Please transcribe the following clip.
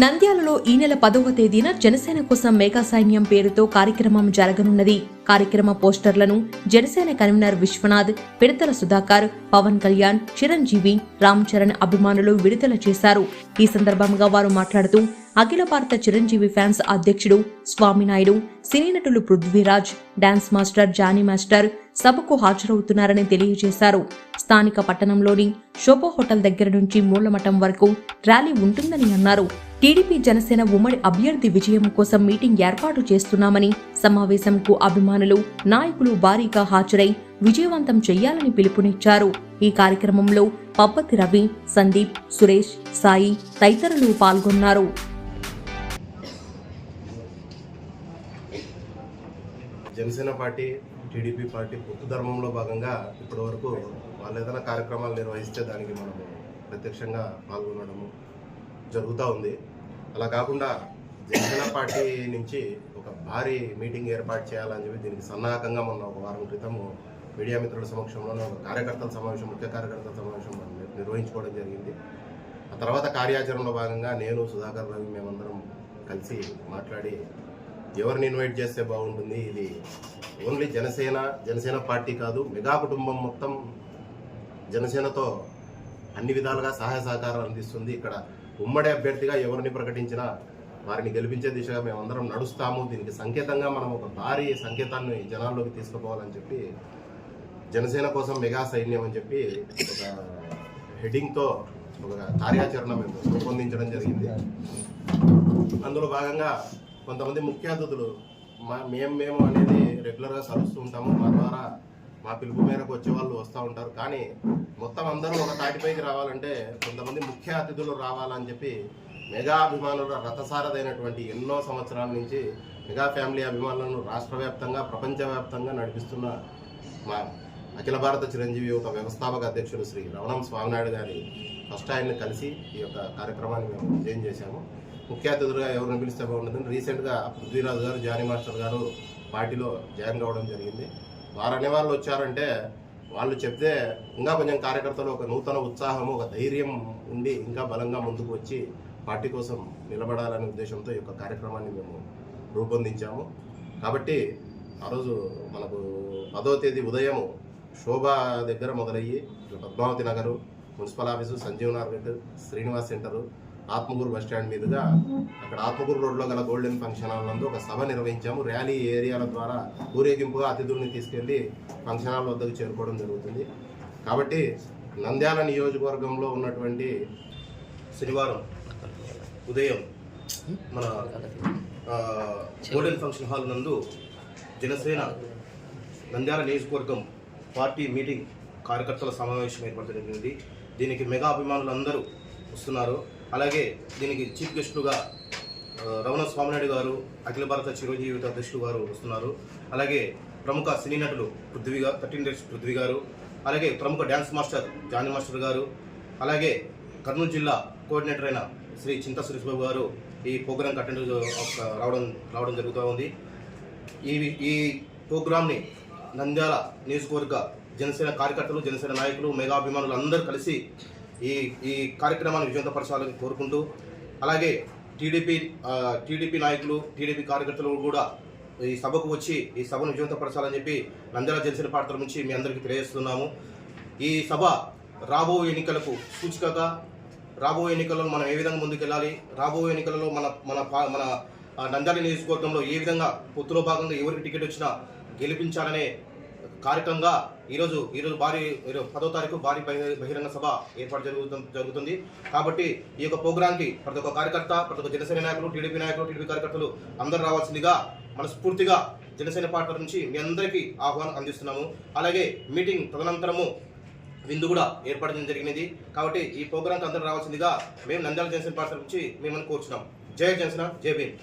నంద్యాలలో ఈ నెల పదవ తేదీన జనసేన కోసం మెగా సైన్యం పేరుతో కార్యక్రమం జరగనున్నది. కార్యక్రమ పోస్టర్లను జనసేన కన్వీనర్ విశ్వనాథ్ పిడతల సుధాకర్ పవన్ కళ్యాణ్ చిరంజీవి రామ్ చరణ్ అభిమానులు విడుదల చేశారు. ఈ సందర్భంగా వారు మాట్లాడుతూ అఖిల భారత చిరంజీవి ఫ్యాన్స్ అధ్యక్షుడు స్వామినాయుడు సినీ నటులు Prithviraj dance master Jani master సభకు హాజరవుతున్నారని తెలియజేశారు. స్థానిక పట్టణంలోని షోపో హోటల్ దగ్గర నుంచి మూలమఠం వరకు ర్యాలీ ఉంటుందని అన్నారు. టీడీపీ జనసేన ఉమ్మడి అభ్యర్థి విజయం కోసం మీటింగ్ ఏర్పాటు చేస్తున్నామని సమావేశంకు అభిమానులు నాయకులు భారీగా హాజరై విజయవంతం చేయాలని పిలుపునిచ్చారు. ఈ కార్యక్రమంలో పబ్బతి రవి సందీప్ సురేష్ సాయి తదితరులు పాల్గొన్నారు. జనసేన పార్టీ టీడీపీ పార్టీ పొత్తు ధర్మంలో భాగంగా ఇప్పటి వరకు వాళ్ళు ఏదైనా కార్యక్రమాలు నిర్వహిస్తే దానికి మనము ప్రత్యక్షంగా పాల్గొనడము జరుగుతూ ఉంది. అలా కాకుండా జనసేన పార్టీ నుంచి ఒక భారీ మీటింగ్ ఏర్పాటు చేయాలని చెప్పి దీనికి సన్నాహకంగా మొన్న ఒక వారం క్రితము మీడియా మిత్రుల సమక్షంలోనే ఒక కార్యకర్తల సమావేశం ముఖ్య కార్యకర్తల సమావేశం నిర్వహించుకోవడం జరిగింది. ఆ తర్వాత కార్యాచరణలో భాగంగా నేను సుధాకర్ రవి మేమందరం కలిసి మాట్లాడి ఎవరిని ఇన్వైట్ చేస్తే బాగుంటుంది? ఇది ఓన్లీ జనసేన జనసేన పార్టీ కాదు మెగా కుటుంబం మొత్తం జనసేనతో అన్ని విధాలుగా సహాయ సహకారాలు అందిస్తుంది. ఇక్కడ ఉమ్మడి అభ్యర్థిగా ఎవరిని ప్రకటించినా వారిని గెలిపించే దిశగా మేమందరం నడుస్తాము. దీనికి సంకేతంగా మనం ఒక భారీ సంకేతాన్ని జనాల్లోకి తీసుకుపోవాలని చెప్పి జనసేన కోసం మెగా సైన్యం అని చెప్పి ఒక హెడ్డింగ్తో ఒక కార్యాచరణ మేము రూపొందించడం జరిగింది. అందులో భాగంగా కొంతమంది ముఖ్య అతిథులు మా మేము మేము అనేది రెగ్యులర్గా కలుస్తూ ఉంటాము. మా ద్వారా మా పిలుపు మేరకు వచ్చే వాళ్ళు వస్తూ ఉంటారు. కానీ మొత్తం అందరూ ఒక తాటిపైకి రావాలంటే కొంతమంది ముఖ్య అతిథులు రావాలని చెప్పి మెగా అభిమానుల రథసారథైనటువంటి ఎన్నో సంవత్సరాల నుంచి మెగా ఫ్యామిలీ అభిమానులను రాష్ట్ర వ్యాప్తంగా ప్రపంచవ్యాప్తంగా నడిపిస్తున్న మా అఖిల భారత చిరంజీవి యొక్క వ్యవస్థాపక అధ్యక్షుడు శ్రీ రవణం స్వామినాయుడు గారి ఫస్ట్ ఆయన్ని కలిసి ఈ యొక్క కార్యక్రమాన్ని మేము విజయం చేశాము. ముఖ్య అతిథులుగా ఎవరిని పిలిస్తే బాగుంటుందని రీసెంట్గా పృథ్వీరాజు గారు జానీ మాస్టర్ గారు పార్టీలో జాయిన్ కావడం జరిగింది. వారు అనే వాళ్ళు వచ్చారంటే వాళ్ళు చెప్తే ఇంకా కొంచెం కార్యకర్తలు ఒక నూతన ఉత్సాహము ఒక ధైర్యం ఉండి ఇంకా బలంగా ముందుకు వచ్చి పార్టీ కోసం నిలబడాలనే ఉద్దేశంతో ఈ యొక్క కార్యక్రమాన్ని మేము రూపొందించాము. కాబట్టి ఆ రోజు మనకు పదో తేదీ ఉదయం శోభ దగ్గర మొదలయ్యి Padmavathi Nagar municipal office Sanjeev Nagar Srinivas centre Atmakur bus stand మీదుగా అక్కడ ఆత్మకూరు రోడ్లో గల గోల్డెన్ ఫంక్షన్ హాల్ నందు ఒక సభ నిర్వహించాము. ర్యాలీ ఏరియాల ద్వారా ఊరేగింపుగా అతిథుల్ని తీసుకెళ్ళి ఫంక్షన్ హాల్ వద్దకు చేరుకోవడం జరుగుతుంది. కాబట్టి నంద్యాల నియోజకవర్గంలో ఉన్నటువంటి శనివారం ఉదయం మన గోల్డెన్ ఫంక్షన్ హాల్ నందు జనసేన నంద్యాల నియోజకవర్గం పార్టీ మీటింగ్ కార్యకర్తల సమావేశం ఏర్పడడం జరిగింది. దీనికి మెగా అభిమానులు అందరూ వస్తున్నారు. అలాగే దీనికి చీఫ్ గెస్టులుగా రమణ స్వామినాయుడు గారు అఖిల భారత చిరంజీవి అధ్యక్షులు గారు వస్తున్నారు. అలాగే ప్రముఖ సినీ నటులు పృథ్వీ గారు థర్టీన్ డేస్ పృథ్వీ గారు అలాగే ప్రముఖ డ్యాన్స్ మాస్టర్ జానీ మాస్టర్ గారు అలాగే కర్నూలు జిల్లా కోఆర్డినేటర్ అయిన శ్రీ చింత సురేష్ బాబు గారు ఈ ప్రోగ్రాంకి అటెండ్ రావడం రావడం జరుగుతూ ఉంది. ఈ ఈ ప్రోగ్రామ్ని నంద్యాల నియోజకవర్గ జనసేన కార్యకర్తలు జనసేన నాయకులు మెగాభిమానులు అందరూ కలిసి ఈ ఈ కార్యక్రమాన్ని విజయవంతపరచాలని కోరుకుంటూ అలాగే టీడీపీ టీడీపీ నాయకులు టీడీపీ కార్యకర్తలు కూడా ఈ సభకు వచ్చి ఈ సభను విజయవంతపరచాలని చెప్పి నంద్యాల జనసేన పార్టీ నుంచి మీ అందరికీ తెలియజేస్తున్నాము. ఈ సభ రాబోయే ఎన్నికలకు సూచికగా రాబోయే ఎన్నికల్లో మనం ఏ విధంగా ముందుకెళ్ళాలి? రాబోయే ఎన్నికలలో మన మన పా- మన నంద్యాల నియోజకవర్గంలో ఏ విధంగా పొత్తులో భాగంగా ఎవరికి టికెట్ వచ్చినా గెలిపించాలనే కార్యక్రమంగా ఈరోజు ఈరోజు భారీ పదో తారీఖు భారీ బహిరంగ సభ ఏర్పాటు జరుగు జరుగుతుంది. కాబట్టి ఈ యొక్క ప్రోగ్రాంకి ప్రతి ఒక్క కార్యకర్త ప్రతి ఒక్క జనసేన నాయకులు టీడీపీ నాయకులు టీడీపీ కార్యకర్తలు అందరూ రావాల్సిందిగా మనస్ఫూర్తిగా జనసేన పార్టీ నుంచి మీ అందరికీ ఆహ్వానం అందిస్తున్నాము. అలాగే మీటింగ్ తదనంతరము విందు కూడా ఏర్పడడం జరిగినది. కాబట్టి ఈ ప్రోగ్రాంకి అందరూ రావాల్సిందిగా మేము నంద్యాల జనసేన పార్టీ నుంచి మిమ్మల్ని కోరుచున్నాం. జై జనసేన జై భీమ్.